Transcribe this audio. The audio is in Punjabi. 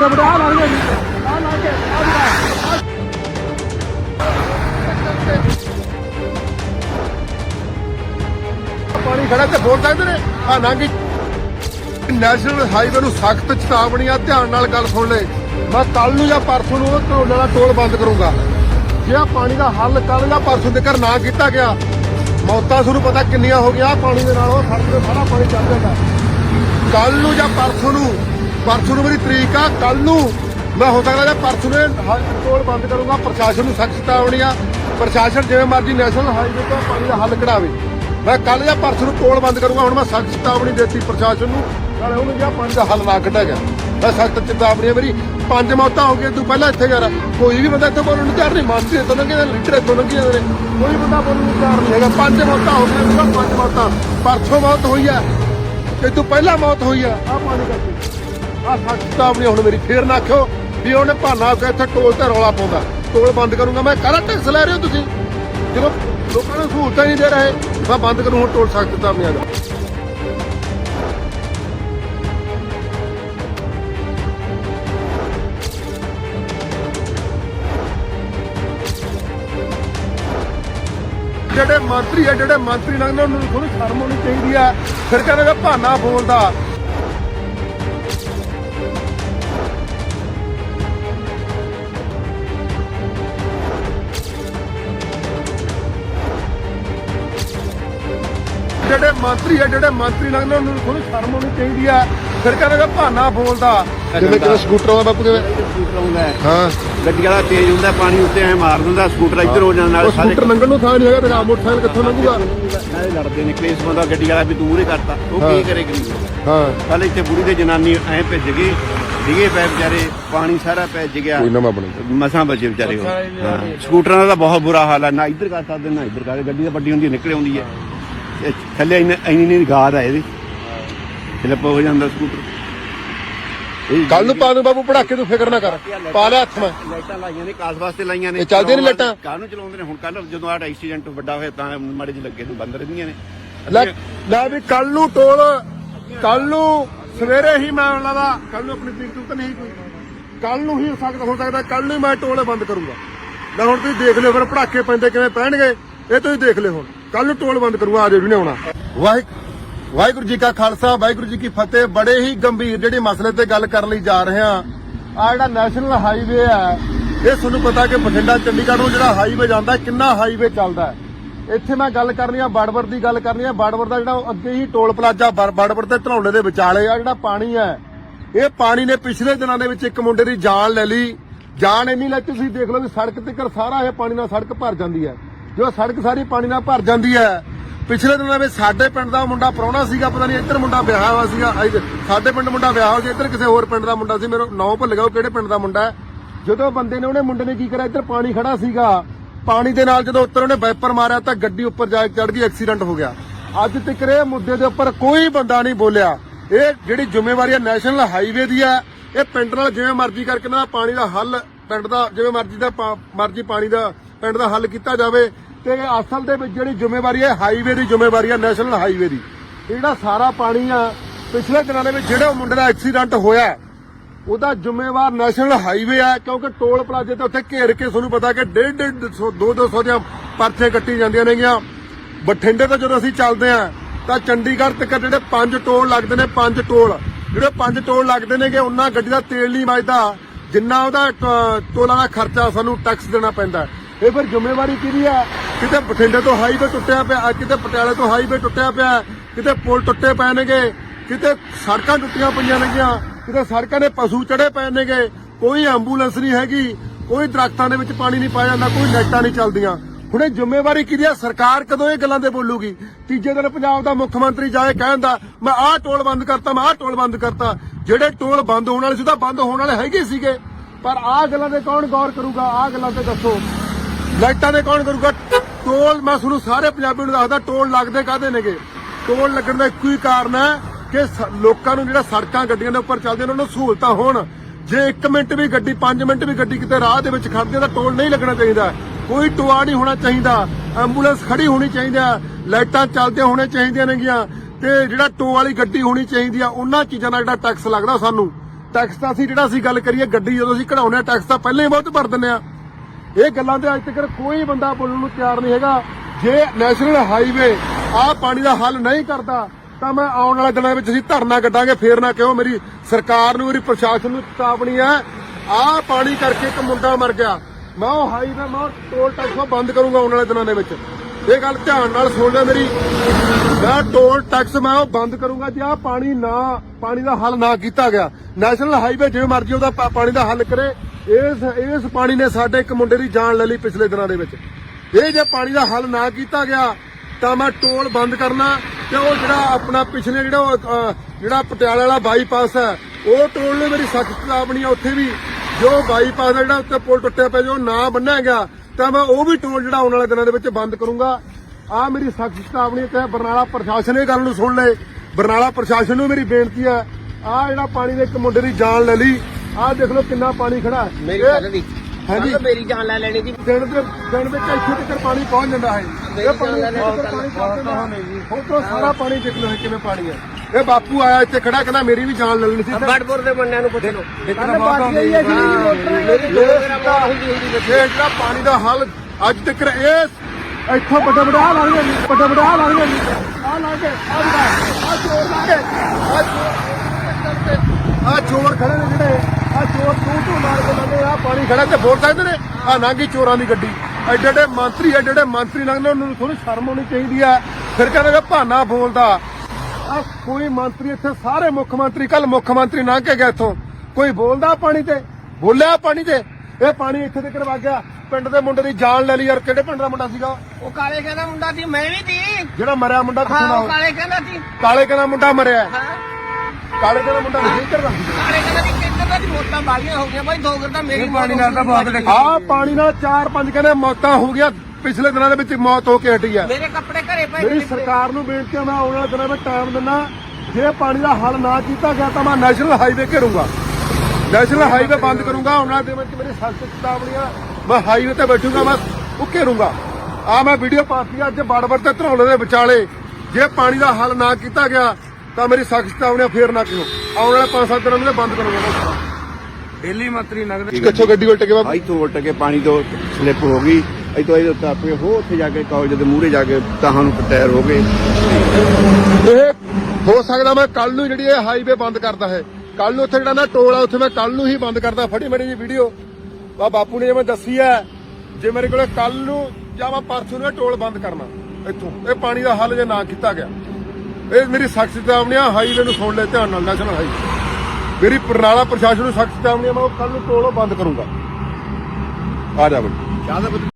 ਵੱਡੇ ਵੱਡੇ ਆ ਲਾਣਗੇ ਜੀ ਆ ਲਾ ਕੇ ਆ ਵੀ ਪਾਣੀ ਖੜਾ ਤੇ ਬੋਲ ਸਕਦੇ ਨੇ। ਆ ਨਾਂਗੀ ਨੈਸ਼ਨਲ ਹਾਈਵੇ ਨੂੰ ਸਖਤ ਚੇਤਾਵਨੀ ਆ ਧਿਆਨ ਨਾਲ ਗੱਲ ਸੁਣ ਲੈ। ਮੈਂ ਕੱਲ ਨੂੰ ਜਾਂ ਪਰਸੋਂ ਨੂੰ ਉਹ ਧਰੋਲੇ ਵਾਲਾ ਟੋਲ ਬੰਦ ਕਰੂੰਗਾ। ਜੇ ਆ ਪਾਣੀ ਦਾ ਹੱਲ ਕੱਲ ਜਾਂ ਪਰਸੋਂ ਦੇ ਨਾ ਕੀਤਾ ਗਿਆ, ਮੌਤਾਂ ਤੁਹਾਨੂੰ ਪਤਾ ਕਿੰਨੀਆਂ ਹੋ ਗਈਆਂ। ਪਾਣੀ ਦੇ ਨਾਲ ਉਹ ਸੜਕ ਤੇ ਸਾਰਾ ਪਾਣੀ ਚੱਲ ਜਾਂਦਾ। ਕੱਲ ਨੂੰ ਜਾਂ ਪਰਸੋਂ ਨੂੰ ਪਰਸੋਂ ਨੂੰ ਮੇਰੀ ਤਰੀਕ ਆ ਕੱਲ ਨੂੰ ਮੈਂ ਹੋ ਸਕਦਾ ਜੇ ਪਰਸੋਂ ਨੂੰ ਹ- ਬੰਦ ਕਰੂੰਗਾ ਪ੍ਰਸ਼ਾਸਨ ਨੂੰ ਸਖਤ ਚੇਤਾਵਨੀ ਆ। ਪ੍ਰਸ਼ਾਸਨ ਜਿਵੇਂ ਮਰਜ਼ੀ ਨੈਸ਼ਨਲ ਹਾਈਵੇ ਤੋਂ ਪਾਣੀ ਦਾ ਹੱਲ ਕਢਾਵੇ। ਮੈਂ ਕੱਲ ਜਾਂ ਪਰਸੋਂ ਨੂੰ ਟੋਲ ਬੰਦ ਕਰੂੰਗਾ ਹੁਣ ਮੈਂ ਸਖਤ ਚੇਤਾਵਨੀ ਦਿੱਤੀ ਪ੍ਰਸ਼ਾਸਨ ਨੂੰ ਨਾਲੇ ਉਹਨੂੰ ਜਾਂ ਪਾਣੀ ਦਾ ਹੱਲ ਨਾ ਕੱਢਿਆ ਗਿਆ ਮੈਂ ਸਖਤ ਚੇਤਾਵਨੀ ਆ ਮੇਰੀ ਪੰਜ ਮੌਤਾਂ ਹੋ ਗਈਆਂ ਤੂੰ ਪਹਿਲਾਂ ਇੱਥੇ ਯਾਰ ਕੋਈ ਵੀ ਬੰਦਾ ਇੱਥੇ ਬੋਲਣ ਨੂੰ ਤਿਆਰ ਨਹੀਂ ਮੰਤਰੀ ਇੱਥੋਂ ਲੰਘੇ ਨੇ ਲੀਡਰ ਇੱਥੋਂ ਲੰਘੇ ਜਾਂਦੇ ਨੇ ਕੋਈ ਬੰਦਾ ਬੋਲਣ ਨੂੰ ਤਿਆਰ ਨਹੀਂ ਹੈਗਾ। ਪੰਜ ਮੌਤਾਂ ਹੋ ਗਈਆਂ ਸੀਗਾ, ਪੰਜ ਮੌਤਾਂ ਪਰਸੋਂ ਮੌਤ ਹੋਈ ਆ ਤੇ ਤੂੰ ਪਹਿਲਾਂ ਮੌਤ ਹੋਈ ਆ ਆ ਪਾਣੀ ਕਰਕੇ। ਆ ਸੱਚ ਚੇਤਾਵਨੀ ਹੁਣ ਮੇਰੀ ਫੇਰ ਨਾ ਆਖਿਓ ਵੀ ਉਹਨੇ ਭਾਨਾ ਕਿ ਇੱਥੇ ਟੋਲ ਤੇ ਰੌਲਾ ਪਾਉਂਦਾ। ਟੋਲ ਬੰਦ ਕਰੂੰਗਾ ਮੈਂ। ਕਾਹਦਾ ਟੈਕਸ ਲੈ ਰਹੇ ਹੋ ਤੁਸੀਂ? ਜਦੋਂ ਲੋਕਾਂ ਨੂੰ ਸਹੂਲਤਾਂ ਨਹੀਂ ਦੇ ਰਹੇ, ਮੈਂ ਬੰਦ ਕਰੂੰ ਹੁਣ ਟੋਲ ਸਖਤ ਚੇਤਾਵਨੀ ਆ ਜਿਹੜੇ ਮੰਤਰੀ ਆ, ਜਿਹੜੇ ਮੰਤਰੀ ਲੰਘਦੇ ਉਹਨਾਂ ਨੂੰ ਥੋੜੀ ਸ਼ਰਮ ਹੋਣੀ ਚਾਹੀਦੀ ਆ। ਫਿਰ ਕਹਿੰਦੇ ਕਿ ਭਾਨਾ ਬੋਲਦਾ। ਜਿਹੜੇ ਮੰਤਰੀ ਆ ਜਿਹੜੇ ਮੰਤਰੀ ਲੰਘਦੇ ਉਹਨਾਂ ਨੂੰ ਥੋੜੀ ਸ਼ਰਮ ਹੋਣੀ ਚਾਹੀਦੀ ਆ। ਫਿਰ ਕਹਿੰਦੇ ਭਾਨਾ ਬੋਲਦਾ। ਜਿਵੇਂ ਕਿ ਸਕੂਟਰ ਆ ਬਾਪੂ ਕਿਵੇਂ ਸਕੂਟਰ ਆਉਂਦਾ ਹੈ। ਹਾਂ। ਗੱਡੀ ਵਾਲਾ ਤੇਜ਼ ਹੁੰਦਾ ਪਾਣੀ ਉੱਤੇ ਐ ਮਾਰ ਦਿੰਦਾ ਸਕੂਟਰ ਇੱਧਰ ਹੋ ਜਾਂਦਾ ਨਾਲ ਸਾਰੇ ਸਕੂਟਰ ਲੰਘਣ ਨੂੰ ਥਾਂ ਨਹੀਂ ਹੈਗਾ ਤੇ ਮੋਟਰਸਾਈਕਲ ਕਿੱਥੋਂ ਲੰਘੂਗਾ? ਨਾਲੇ ਲੜਦੇ ਨੇ ਕਲੇਸ਼ ਬੰਦਾ ਗੱਡੀ ਵਾਲਾ ਵੀ ਦੂਰ ਹੀ ਕਰਤਾ। ਉਹ। ਕੀ ਕਰੇ ਗਰੀਬ? ਹਾਂ। ਕੱਲ ਇੱਥੇ ਬੁੜੀ ਦੇ ਜਨਾਨੀ ਐ ਭਿੱਜ ਗਈ ਡਿਗੇ ਪੈ ਵਿਚਾਰੇ ਪਾਣੀ ਸਾਰਾ ਭਿੱਜ ਗਿਆ ਕੋਈ ਨਵਾਂ ਬਣੇ। ਮਸਾਂ ਬਚੇ ਵਿਚਾਰੇ ਉਹ। ਹਾਂ। ਸਕੂਟਰਾਂ ਦਾ ਤਾਂ ਬਹੁਤ ਬੁਰਾ ਹਾਲ ਹੈ ਨਾ ਇੱਧਰ ਕਰ ਸਕਦੇ ਨਾ ਇੱਧਰ ਕਰ ਗੱਡੀ ਤਾਂ ਵੱਡੀ ਹੁੰਦੀ ਹੈ, ਨਿਕਲ ਆਉਂਦੀ ਹੈ। ਥੱਲੇ ਇੰਨੇ ਇੰਨੀ ਨਹੀਂ ਗਾਦ ਹੈ ਇਹਦੀ। ਸਲਿੱਪ ਹੋ ਜਾਂਦਾ ਸਕੂਟਰ। ਕੱਲ ਨੂੰ ਪਾ ਦੂੰ ਬਾਬੂ ਪੜਾਕੇ ਤੂੰ ਫਿਕਰ ਨਾ ਕਰ। ਪਾ ਲਿਆ ਹੱਥ ਮੈਂ। ਲਾਈਟਾਂ ਲਾਈਆਂ ਨੇ ਕਾਸ ਵਾਸਤੇ ਲਾਈਆਂ ਨੇ। ਇਹ ਚੱਲਦੀਆਂ ਨੀ ਲਾਈਟਾਂ? ਕਾਹ ਨੂੰ ਚਲਾਉਂਦੇ ਨੇ ਹੁਣ ਕੱਲ ਜਦੋਂ ਆਹ ਐਕਸੀਡੈਂਟ ਵੱਡਾ ਹੋਇਆ ਤਾਂ ਮਾੜੇ ਜਿਹੇ ਲੱਗੇ ਨੇ ਬੰਦ ਰਹਿੰਦੀਆਂ ਨੇ। ਲੈ ਲੈ ਵੀ ਕੱਲ ਨੂੰ ਟੋਲ ਕੱਲ ਨੂੰ ਸਵੇਰੇ ਹੀ ਮੈਂ ਉਹਨਾਂ ਦਾ ਕੱਲ ਨੂੰ ਆਪਣੀ ਤਰੀਕ ਤੋਂ ਨਹੀਂ ਕੋਈ। ਕੱਲ ਨੂੰ ਹੀ ਹੋ ਸਕਦਾ ਹੋ ਸਕਦਾ ਕੱਲ ਨੂੰ ਹੀ ਮੈਂ ਟੋਲ ਬੰਦ ਕਰੂੰਗਾ। ਲੈ ਹੁਣ ਤੁਸੀਂ ਦੇਖ ਲਿਓ ਫਿਰ ਪੜਾਕੇ ਪੈਂਦੇ ਕਿਵੇਂ ਪੈਣਗੇ ਇਹ ਤੁਸੀਂ ਦੇਖ ਲਿਓ ਹੁਣ। ਕੱਲ ਟੋਲ ਬੰਦ ਕਰੂਗਾ, ਆਜੋ ਵੀ ਆਉਣਾ। ਵਾਹਿਗੁਰੂ ਜੀ ਕਾ ਖਾਲਸਾ, ਵਾਹਿਗੁਰੂ ਜੀ ਕੀ ਫਤਿਹ। ਬੜੇ ਹੀ ਗੰਭੀਰ ਜਿਹੜੇ ਮਸਲੇ ਤੇ ਗੱਲ ਕਰਨ ਲਈ ਜਾ ਰਹੇ ਹਾਂ। ਆ ਜਿਹੜਾ ਨੈਸ਼ਨਲ ਹਾਈਵੇ ਹੈ, ਇਹ ਤੁਹਾਨੂੰ ਪਤਾ ਕਿ ਬਠਿੰਡਾ, ਚੰਡੀਗੜ੍ਹ ਨੂੰ ਜਿਹੜਾ ਹਾਈਵੇ ਜਾਂਦਾ, ਕਿੰਨਾ ਹਾਈਵੇ ਚੱਲਦਾ ਇੱਥੇ ਮੈਂ ਗੱਲ ਕਰਨੀ ਆ, ਬਾੜਵਰ ਦੀ ਗੱਲ ਕਰਨੀ ਆ। ਬਾੜਵਰ ਦਾ ਜਿਹੜਾ ਅੱਗੇ ਹੀ ਟੋਲ ਪਲਾਜ਼ਾ ਬੜ- ਬਾੜਵਰ ਤੇ ਧਨੌਲੇ ਦੇ ਵਿਚਾਲੇ ਆ, ਜਿਹੜਾ ਪਾਣੀ ਹੈ। ਇਹ ਪਾਣੀ ਨੇ ਪਿਛਲੇ ਦਿਨਾਂ ਦੇ ਵਿੱਚ ਇੱਕ ਮੁੰਡੇ ਦੀ ਜਾਨ ਲੈ ਲਈ। ਜਾਨ ਇੰਨੀ ਲੈ ਤੁਸੀਂ ਦੇਖ ਲਓ ਵੀ ਸੜਕ ਤੱਕ ਸਾਰਾ ਇਹ ਪਾਣੀ ਨਾਲ ਸੜਕ ਭਰ ਜਾਂਦੀ ਹੈ। ਜੋ ਸੜਕ ਸਾਰੀ ਪਾਣੀ ਨਾਲ ਭਰ ਜਾਂਦੀ ਹੈ। ਪਿਛਲੇ ਦਿਨਾਂ ਵਿੱਚ ਸਾਡੇ ਪਿੰਡ ਦਾ ਮੁੰਡਾ ਪ੍ਰਾਹੁਣਾ ਸੀਗਾ, ਪਤਾ ਨਹੀਂ ਇੱਧਰ ਮੁੰਡਾ ਵਿਆਹਿਆ ਹੋਇਆ ਸੀਗਾ ਸਾਡੇ ਪਿੰਡ ਮੁੰਡਾ ਵਿਆਹ ਹੋ ਗਿਆ, ਇੱਧਰ ਕਿਸੇ ਹੋਰ ਪਿੰਡ ਦਾ ਮੁੰਡਾ ਸੀ, ਮੇਰੇ ਨਾਂ ਭੁੱਲ ਗਿਆ ਉਹ ਕਿਹੜੇ ਪਿੰਡ ਦਾ ਮੁੰਡਾ ਹੈ। ਜਦੋਂ ਬੰਦੇ ਨੇ ਉਹਨੇ ਮੁੰਡੇ ਨੇ ਕੀ ਕਰਿਆ, ਇੱਧਰ ਪਾਣੀ ਖੜਾ ਸੀਗਾ। ਪਾਣੀ ਦੇ ਨਾਲ ਜਦੋਂ ਉੱਤਰ ਉਹਨੇ ਵਾਈਪਰ ਮਾਰਿਆ ਤਾਂ ਗੱਡੀ ਉੱਪਰ ਜਾ ਕੇ ਚੜ ਗਈ, ਐਕਸੀਡੈਂਟ ਹੋ ਗਿਆ। ਅੱਜ ਤੱਕ ਇਹ ਮੁੱਦੇ ਦੇ ਉੱਪਰ ਕੋਈ ਬੰਦਾ ਨਹੀਂ ਬੋਲਿਆ। ਇਹ ਜਿਹੜੀ ਜ਼ਿੰਮੇਵਾਰੀ ਹੈ ਨੈਸ਼ਨਲ ਹਾਈਵੇ ਦੀ ਹੈ ਇਹ ਪਿੰਡ ਨਾਲ ਜਿਵੇਂ ਮਰਜ਼ੀ ਕਰਕੇ ਨਾ, ਪਾਣੀ ਦਾ ਹੱਲ, ਪਿੰਡ ਦਾ ਜਿਵੇਂ ਮਰਜ਼ੀ ਦਾ ਮਰਜ਼ੀ ਪਾਣੀ ਦਾ ਪਿੰਡ ਦਾ ਹੱਲ ਕੀਤਾ ਜਾਵੇ ਤੇ ਅਸਲ ਦੇ ਵਿੱਚ ਜਿਹੜੀ ਜ਼ਿੰਮੇਵਾਰੀ ਹੈ ਹਾਈਵੇ ਦੀ ਜ਼ਿੰਮੇਵਾਰੀ ਹੈ ਨੈਸ਼ਨਲ ਹਾਈਵੇ ਦੀ। ਜਿਹੜਾ ਸਾਰਾ ਪਾਣੀ ਆ, ਪਿਛਲੇ ਦਿਨਾਂ ਦੇ ਵਿੱਚ ਜਿਹੜੇ ਮੁੰਡੇ ਦਾ ਐਕਸੀਡੈਂਟ ਹੋਇਆ ਉਹਦਾ ਜ਼ਿੰਮੇਵਾਰ ਨੈਸ਼ਨਲ ਹਾਈਵੇ ਹੈ, ਕਿਉਂਕਿ ਟੋਲ ਪਲਾਜ਼ੇ ਤੇ ਉੱਥੇ ਘੇਰ ਕੇ ਤੁਹਾਨੂੰ ਪਤਾ ਕਿ 1.5 200 200 ਦੀਆਂ ਪਰਚੀਆਂ ਕੱਟੀ ਜਾਂਦੀਆਂ ਨੇਗੀਆਂ। ਬਠਿੰਡੇ ਤੋਂ ਜਦੋਂ ਅਸੀਂ ਚੱਲਦੇ ਆ ਤਾਂ ਚੰਡੀਗੜ੍ਹ ਤੱਕ ਜਿਹੜੇ ਪੰਜ ਟੋਲ ਲੱਗਦੇ ਨੇ, ਪੰਜ ਟੋਲ, ਜਿਹੜੇ ਪੰਜ ਟੋਲ ਲੱਗਦੇ ਨੇਗੇ, ਉਹਨਾਂ ਗੱਡੀ ਦਾ ਤੇਲ ਨਹੀਂ ਵੱਜਦਾ, ਜਿੰਨਾ ਉਹਦਾ ਟੋਲਾਂ ਦਾ ਖਰਚਾ ਸਾਨੂੰ ਟੈਕਸ ਦੇਣਾ ਪੈਂਦਾ। ਇਹ ਫਿਰ ਜ਼ਿੰਮੇਵਾਰੀ ਕਿਹਦੀ ਹੈ ਕਿਤੇ ਬਠਿੰਡੇ ਤੋਂ ਹਾਈਵੇ ਟੁੱਟਿਆ ਪਿਆ ਕਿਤੇ ਪਟਿਆਲੇ ਤੋਂ ਹਾਈਵੇ ਟੁੱਟਿਆ ਪਿਆ, ਕਿਤੇ ਪੁਲ ਟੁੱਟੇ ਪਏ ਨੇਗੇ, ਕਿਤੇ ਸੜਕਾਂ ਟੁੱਟੀਆਂ ਪਈਆਂ ਨੇਗੀਆਂ, ਕਿਤੇ ਸੜਕਾਂ ਦੇ ਪਸ਼ੂ ਚੜੇ ਪਏ ਨੇਗੇ, ਕੋਈ ਐਂਬੂਲੈਂਸ ਨਹੀਂ ਹੈਗੀ, ਕੋਈ ਦਰਖਤਾਂ ਦੇ ਵਿੱਚ ਪਾਣੀ ਨਹੀਂ ਪਾਇਆ ਜਾਂਦਾ ਕੋਈ ਲਾਈਟਾਂ ਨਹੀਂ ਚੱਲਦੀਆਂ। ਹੁਣ ਇਹ ਜ਼ਿੰਮੇਵਾਰੀ ਕਿਹਦੀ ਆ? ਸਰਕਾਰ ਕਦੋਂ ਇਹ ਗੱਲਾਂ ਤੇ ਬੋਲੂਗੀ? ਤੀਜੇ ਦਿਨ ਪੰਜਾਬ ਦਾ ਮੁੱਖ ਮੰਤਰੀ ਜਾਏ ਕਹਿੰਦਾ ਮੈਂ ਆਹ ਟੋਲ ਬੰਦ ਕਰਤਾ, ਮੈਂ ਆਹ ਟੋਲ ਬੰਦ ਕਰਤਾ। ਜਿਹੜੇ ਟੋਲ ਬੰਦ ਹੋਣ ਵਾਲੇ ਸੀ ਤਾਂ ਬੰਦ ਹੋਣ ਵਾਲੇ ਹੈਗੇ ਸੀਗੇ। ਪਰ ਆਹ ਗੱਲਾਂ ਤੇ ਕੌਣ ਗੌਰ ਕਰੂਗਾ? ਆਹ ਗੱਲਾਂ ਤੇ ਦੱਸੋ। ਲਾਈਟਾਂ ਦੇ ਕੌਣ ਕਰੂਗਾ? ਟੋਲ, ਮੈਂ ਤੁਹਾਨੂੰ ਸਾਰੇ ਪੰਜਾਬੀ ਨੂੰ ਦੱਸਦਾ, ਟੋਲ ਲੱਗਦੇ ਕਾਹਦੇ ਨੇਗੇ? ਟੋਲ ਲੱਗਣ ਦਾ ਇੱਕੋ ਹੀ ਕਾਰਨ ਹੈ ਕਿ ਲੋਕਾਂ ਨੂੰ ਜਿਹੜਾ ਸੜਕਾਂ, ਗੱਡੀਆਂ ਦੇ ਉੱਪਰ ਚੱਲਦੇ ਨੇ, ਉਹਨਾਂ ਨੂੰ ਸਹੂਲਤਾਂ ਹੋਣ। ਜੇ 1 ਮਿੰਟ ਵੀ ਗੱਡੀ 5 ਮਿੰਟ ਵੀ ਗੱਡੀ ਕਿਤੇ ਰਾਹ ਦੇ ਵਿੱਚ ਖੜਦੀ ਹੈ, ਤਾਂ ਟੋਲ ਨਹੀਂ ਲੱਗਣਾ ਚਾਹੀਦਾ। ਕੋਈ ਟੋਆ ਨਹੀਂ ਹੋਣਾ ਚਾਹੀਦਾ। ਐਂਬੂਲੈਂਸ ਖੜੀ ਹੋਣੀ ਚਾਹੀਦੀ ਹੈ। ਲਾਈਟਾਂ ਚੱਲਦੀਆਂ ਹੋਣੀਆਂ ਚਾਹੀਦੀਆਂ ਨੇਗੀਆਂ। ਤੇ ਜਿਹੜਾ ਟੋ ਵਾਲੀ ਗੱਡੀ ਹੋਣੀ ਚਾਹੀਦੀ ਆ ਉਹਨਾਂ ਚੀਜ਼ਾਂ ਦਾ ਜਿਹੜਾ ਟੈਕਸ ਲੱਗਦਾ ਸਾਨੂੰ। ਟੈਕਸ ਤਾਂ ਅਸੀਂ ਜਿਹੜਾ ਅਸੀਂ ਗੱਲ ਕਰੀਏ, ਗੱਡੀ ਜਦੋਂ ਅਸੀਂ ਕਢਾਉਂਦੇ ਆ ਟੈਕਸ ਤਾਂ ਪਹਿਲਾਂ ਹੀ ਬਹੁਤ ਭਰ ਦਿੰਦੇ ਆ ਇਹ ਗੱਲਾਂ ਤੇ ਅੱਜ ਤੱਕ ਕੋਈ ਬੰਦਾ ਬੋਲਣ ਨੂੰ ਤਿਆਰ ਨਹੀਂ ਹੈਗਾ। ਜੇ ਨੈਸ਼ਨਲ ਹਾਈਵੇ ਆ ਪਾਣੀ ਦਾ ਹੱਲ ਨਹੀਂ ਕਰਦਾ, ਤਾਂ ਮੈਂ ਆਉਣ ਵਾਲੇ ਦਿਨਾਂ ਵਿੱਚ ਅਸੀਂ ਧਰਨਾ ਕੱਢਾਂਗੇ। ਫੇਰ ਨਾ ਕਿਉਂ, ਮੇਰੀ ਸਰਕਾਰ ਨੂੰ, ਮੇਰੀ ਪ੍ਰਸ਼ਾਸਨ ਨੂੰ ਚੇਤਾਵਨੀ ਹੈ। ਆਹ ਪਾਣੀ ਕਰਕੇ ਇੱਕ ਮੁੰਡਾ ਮਰ ਗਿਆ। ਮੈਂ ਉਹ ਹਾਈਵੇ ਮੈਂ ਟੋਲ ਟੈਕਸ ਬੰਦ ਕਰੂੰਗਾ ਆਉਣ ਵਾਲੇ ਦਿਨਾਂ ਦੇ ਵਿੱਚ। ਇਹ ਗੱਲ ਧਿਆਨ ਨਾਲ ਸੁਣ ਲੈ ਮੇਰੀ। ਮੈਂ ਟੋਲ ਟੈਕਸ ਮੈਂ ਉਹ ਬੰਦ ਕਰੂੰਗਾ ਜੇ ਆਹ ਪਾਣੀ ਨਾ, ਪਾਣੀ ਦਾ ਹੱਲ ਨਾ ਕੀਤਾ ਗਿਆ। ਨੈਸ਼ਨਲ ਹਾਈਵੇ ਜਿਵੇਂ ਮਰਜ਼ੀ ਉਹਦਾ ਪਾਣੀ ਦਾ ਹੱਲ ਕਰੇ। ਇਸ ਇਸ ਪਾਣੀ ਨੇ ਸਾਡੇ ਇੱਕ ਮੁੰਡੇ ਦੀ ਜਾਨ ਲੈ ਲਈ ਪਿਛਲੇ ਦਿਨਾਂ ਦੇ ਵਿੱਚ। ਇਹ ਜੇ ਪਾਣੀ ਦਾ ਹੱਲ ਨਾ ਕੀਤਾ ਗਿਆ, ਤਾਂ ਮੈਂ ਟੋਲ ਬੰਦ ਕਰਨਾ। ਤੇ ਉਹ ਜਿਹੜਾ ਆਪਣਾ ਪਿਛਲੇ ਜਿਹੜਾ ਜਿਹੜਾ ਪਟਿਆਲਾ ਵਾਲਾ ਬਾਈਪਾਸ ਹੈ, ਉਹ ਟੋਲ ਨੇ ਮੇਰੀ ਸਖਤ ਚੇਤਾਵਨੀ ਉੱਥੇ ਵੀ। ਜੋ ਬਾਈਪਾਸ ਦਾ ਜਿਹੜਾ ਉੱਤੇ ਪੁਲ ਟੁੱਟਿਆ ਪਿਆ, ਜੋ ਨਾ ਬੰਨਿਆ ਗਿਆ ਤਾਂ ਮੈਂ ਉਹ ਵੀ ਟੋਲ ਜਿਹੜਾ ਆਉਣ ਵਾਲੇ ਦਿਨਾਂ ਦੇ ਵਿੱਚ ਬੰਦ ਕਰੂੰਗਾ। ਆ ਮੇਰੀ ਸਖਤ ਚੇਤਾਵਨੀ ਤੇ ਬਰਨਾਲਾ ਪ੍ਰਸ਼ਾਸਨ ਇਹ ਗੱਲ ਨੂੰ ਸੁਣ ਲੈ ਬਰਨਾਲਾ ਪ੍ਰਸ਼ਾਸਨ ਨੂੰ ਮੇਰੀ ਬੇਨਤੀ ਹੈ ਆ ਜਿਹੜਾ ਪਾਣੀ ਦੇ ਇੱਕ ਮੁੰਡੇ ਦੀ ਜਾਨ ਲੈ ਲਈ ਆ ਦੇਖ ਲਓ ਕਿੰਨਾ ਪਾਣੀ ਖੜਾ ਮੇਰੀ ਗੱਲ ਦੀ ਹਾਂਜੀ ਕੱਲ੍ਹ ਮੇਰੀ ਜਾਨ ਲੈ ਲੈਣੀ ਸੀ ਦਿਨ ਦੇ ਦਿਨ ਵਿੱਚ ਇੱਥੇ ਤੱਕ ਪਾਣੀ ਪਹੁੰਚ ਜਾਂਦਾ ਹੈ ਇਹ ਪਾਣੀ ਲੈ ਇੱਥੇ ਤੱਕ ਪਾਣੀ ਪਹੁੰਚ ਜਾਂਦਾ ਹੈ ਉੱਪਰੋਂ ਸਾਰਾ ਪਾਣੀ ਦੇਖ ਲਓ ਕਿਵੇਂ ਪਾਣੀ ਹੈ ਇਹ ਬਾਪੂ ਆਇਆ ਇੱਥੇ ਖੜਾ ਕਹਿੰਦਾ ਮੇਰੀ ਵੀ ਜਾਨ ਲੈ ਲੈਣੀ ਸੀ ਬੜਪੁਰ ਦੇ ਮੁੰਡਿਆਂ ਨੂੰ ਪੁੱਛ ਲਓ ਕੱਲ੍ਹ ਬਾਤ ਗਈ ਹੈ ਜਿਹੜੀ ਮੋਟਰ ਮੇਰੀ ਦੋ ਮੇਰਾ ਹੁੰਦੀ ਹੁੰਦੀ ਇਹ ਜਿਹੜਾ ਪਾਣੀ ਦਾ ਹੱਲ ਅੱਜ ਤੱਕ ਇਹ ਇੱਥੋਂ ਵੱਡੇ ਵੱਡੇ ਆ ਲਾਣਗੇ ਵੱਡੇ ਵੱਡੇ ਆ ਆ ਲਾਣਗੇ ਆ ਵੀ ਆ ਚੋਰ ਲਾਣਗੇ ਆ ਚੋਰ ਖੜੇ ਨੇ ਜਿਹੜੇ ਆ ਚੋਰ ਤੂੰ ਤੂੰ ਮਾਰ ਕੇ ਲੰਘੇ ਆ ਪਾਣੀ ਖੜਾ ਤੇ ਬੋਲ ਸਕਦੇ ਨੇ ਆ ਨਾਂਗੀ ਚੋਰਾਂ ਦੀ ਗੱਡੀ। ਐਡੇ ਐਡੇ ਮੰਤਰੀ ਐਡੇ ਐਡੇ ਮੰਤਰੀ ਲੰਘਦੇ ਉਹਨਾਂ ਨੂੰ ਥੋੜੀ ਸ਼ਰਮ ਹੋਣੀ ਚਾਹੀਦੀ ਆ। ਫਿਰ ਕਹਿੰਦੇ ਨੇ ਭਾਨਾ ਬੋਲਦਾ। ਆ ਕੋਈ ਮੰਤਰੀ ਇੱਥੇ ਸਾਰੇ ਮੁੱਖ ਮੰਤਰੀ ਕੱਲ ਮੁੱਖ ਮੰਤਰੀ ਲੰਘ ਕੇ ਗਿਆ ਇੱਥੋਂ। ਕੋਈ ਬੋਲਦਾ ਪਾਣੀ ਤੇ? ਬੋਲਿਆ ਪਾਣੀ ਤੇ? ਇਹ ਪਾਣੀ ਇੱਥੇ ਤੱਕ ਵਗ ਗਿਆ। ਪਿੰਡ ਦੇ ਮੁੰਡੇ ਦੀ ਜਾਨ ਲੈ ਲਈ ਯਾਰ ਕਿਹੜੇ ਪਿੰਡ ਦਾ ਮੁੰਡਾ ਸੀਗਾ ਉਹ? ਕਾਲੇ ਕਹਿੰਦਾ ਮੁੰਡਾ ਸੀ ਮੈਂ ਵੀ ਸੀ। ਜਿਹੜਾ ਮਰਿਆ ਮੁੰਡਾ ਕਿੱਥੋਂ ਦਾ? ਕਾਲੇ ਕਹਿੰਦਾ ਸੀ। ਕਾਲੇ ਕਹਿੰਦਾ ਮੁੰਡਾ ਮਰਿਆ? ਹਾਂ। ਕਾਲੇ ਕਹਿੰਦਾ ਮੁੰਡਾ ਨਹੀਂ ਕਰਦਾ? ਕਾਲੇ ਕਹਿੰਦਾ ਸੀ ਕਿੱਧਰ ਦਾ ਦੀ ਮੋਟਾਂ ਬਾਲੀਆਂ ਹੋ ਗਈਆਂ ਬਾਈ ਦੋ ਗਰ ਤਾਂ ਮੇਰੀ ਪਾਣੀ ਨਾਲ ਤਾਂ ਬਹੁਤ ਆ ਪਾਣੀ ਨਾਲ ਚਾਰ ਪੰਜ ਕਹਿੰਦੇ ਮੌਤਾਂ ਹੋ ਗਿਆ ਪਿਛਲੇ ਦਿਨਾਂ ਦੇ ਵਿੱਚ ਮੌਤ ਹੋ ਕੇ ਹਟੀ ਆ। ਮੇਰੇ ਕੱਪੜੇ ਘਰੇ ਪਏ ਮੇਰੀ ਨੇ। ਸਰਕਾਰ ਨੂੰ ਬੇਨਤੀ ਹੈ ਮੈਂ ਆਉਣ ਵਾਲੇ ਦਿਨਾਂ ਵਿੱਚ ਟਾਈਮ ਦਿੰਦਾ ਜੇ ਪਾਣੀ ਦਾ ਹੱਲ ਨਾ ਕੀਤਾ ਗਿਆ ਤਾਂ ਮੈਂ ਨੈਸ਼ਨਲ ਹਾਈਵੇ ਘੇਰੂੰਗਾ। ਨੈਸ਼ਨਲ ਹਾਈਵੇ ਬੰਦ ਕਰੂੰਗਾ ਆਉਣ ਵਾਲੇ ਦਿਨਾਂ ਵਿੱਚ ਮੇਰੀ ਸਖਤ ਚੇਤਾਵਨੀ ਆ ਮੈਂ ਹਾਈਵੇ ਤੇ ਬੈਠੂੰਗਾ ਮੈਂ ਉਹ ਘੇਰੂੰਗਾ। ਆ ਮੈਂ ਵੀਡੀਓ ਪਾਤੀ ਆ ਅੱਜ ਬੜਬੜ ਤੇ ਧਰੌਲੇ ਦੇ ਵਿਚਾਲੇ ਜੇ ਪਾਣੀ ਦਾ ਹੱਲ ਨਾ ਕੀਤਾ ਗਿਆ ਤਾਂ ਮੇਰੀ ਸਖਤ ਚੇਤਾਵਨੀ ਆ, ਫੇਰ ਨਾ ਕਿਉਂ? ਆਉਣ ਵਾਲੇ 5-7 ਦਿਨਾਂ ਨੂੰ ਬੰਦ ਕਰੂੰਗਾ ਦਿੱਲੀ ਮੰਤਰੀ ਨਗਰ ਕਿੱਥੋਂ ਗੱਡੀ ਉਲਟ ਕੇ ਬਾਬਾ? ਤੋਂ ਉਲਟ ਕੇ ਪਾਣੀ ਤੋਂ ਸਲਿੱਪ ਹੋ ਗਈ। ਅਈ ਤੋਂ ਇਹਦੇ ਉੱਤੇ ਹੋ ਉੱਥੇ ਜਾ ਕੇ ਕਾਲਜ ਦੇ ਮੂਹਰੇ ਜਾ ਕੇ ਤਾਹਾਂ ਨੂੰ ਟਾਇਰ ਹੋ ਗਏ। ਇਹ ਹੋ ਸਕਦਾ ਮੈਂ ਕੱਲ ਨੂੰ ਜਿਹੜੀ ਇਹ ਹਾਈਵੇ ਬੰਦ ਕਰਦਾ ਹੈ। ਕੱਲ ਨੂੰ ਉੱਥੇ ਜਿਹੜਾ ਨਾ ਟੋਲ ਆ ਉੱਥੇ ਮੈਂ ਕੱਲ ਨੂੰ ਹੀ ਬੰਦ ਕਰਦਾ ਫੜੀ ਮੇਰੀ ਜੀ ਵੀਡੀਓ ਆ ਬਾਪੂ ਨੇ ਜਿਵੇਂ ਦੱਸੀ ਹੈ ਜੇ ਮੇਰੇ ਕੋਲੇ ਕੱਲ ਨੂੰ ਜਾਂ ਮੈਂ ਪਰਸੋਂ ਨੂੰ ਇਹ ਟੋਲ ਬੰਦ ਕਰਨਾ ਇੱਥੋਂ। ਇਹ ਪਾਣੀ ਦਾ ਹੱਲ ਜੇ ਨਾ ਕੀਤਾ ਗਿਆ। ਇਹ ਮੇਰੀ ਸਖਤ ਚੇਤਾਵਨੀ ਆ, ਹਾਈਵੇ ਨੂੰ ਸੁਣ ਲੈ, ਧਿਆਨ ਨਾਲ ਨੈਸ਼ਨਲ ਹਾਈਵੇ ਮੇਰੀ ਪ੍ਰਣਾਲਾ ਪ੍ਰਸ਼ਾਸਨ ਨੂੰ ਸਖਤ ਚੇਤਾਵਨੀ ਆ, ਮੈਂ ਕੱਲ ਨੂੰ ਟੋਲ ਬੰਦ ਕਰੂੰਗਾ। ਆ ਜਾ ਬਈ।